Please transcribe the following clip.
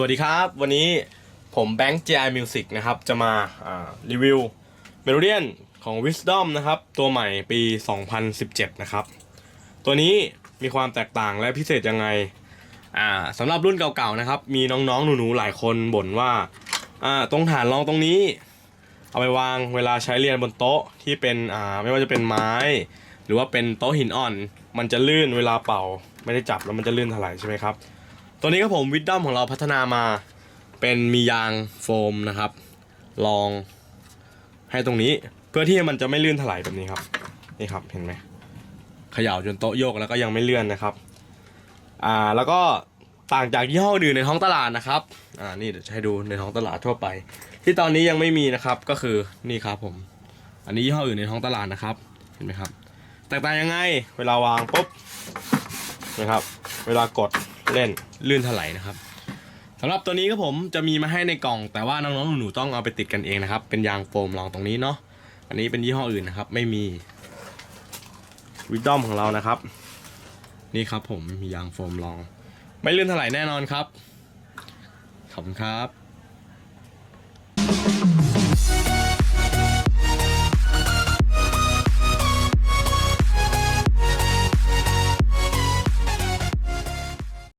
วัสดีครับ วันนี้ผมแบงค์ GI Music นะครับ จะมารีวิว Melodian ของ Wisdom นะครับ ตัวใหม่ปี 2017 นะครับ ตัวนี้มีความแตกต่างและพิเศษยังไงอ่าสำหรับรุ่นเก่าๆนะครับ มีน้องๆ หนูๆ หลายคนบ่นว่าอ่าตรงฐานรองตรงนี้ เอาไปวางเวลาใช้เรียนบนโต๊ะที่เป็นอ่าไม่ว่าจะเป็นไม้ หรือว่าเป็นโต๊ะหินอ่อน มันจะลื่นเวลาเป่า ไม่ได้จับแล้วมันจะลื่นถลายใช่ไหมครับ ตัวนี้ก็ผมวิดดอมของเราพัฒนามาเป็นมียางโฟมนะครับรองให้ตรงนี้เพื่อที่มันจะไม่ลื่นถลายแบบนี้ครับนี่ครับเห็นไหมเขย่าจนโต๊ะโยกแล้วก็ยังไม่เลื่อนนะครับอ่าแล้วก็ต่างจากยี่ห้ออื่นในท้องตลาดนะครับอ่านี่เดี๋ยวจะให้ดูในท้องตลาดทั่วไป ที่ตอนนี้ยังไม่มีนะครับก็คือนี่ครับผม อันนี้ยี่ห้ออื่นในท้องตลาดนะครับเห็นไหมครับแตกต่างยังไงเวลาวางปุ๊บนะครับ เวลากด เล่นลื่นถลายนะครับสำหรับตัวนี้ก็ผมจะมีมาให้ในกล่อง แต่ว่าน้องๆหนูๆต้องเอาไปติดกันเองนะครับ เป็นยางโฟมรองตรงนี้เนาะอันนี้เป็นยี่ห้ออื่นนะครับ ไม่มีวิดดอมของเรานะครับ นี่ครับผมมียางโฟมรอง ไม่ลื่นถลายแน่นอนครับขอบคุณครับ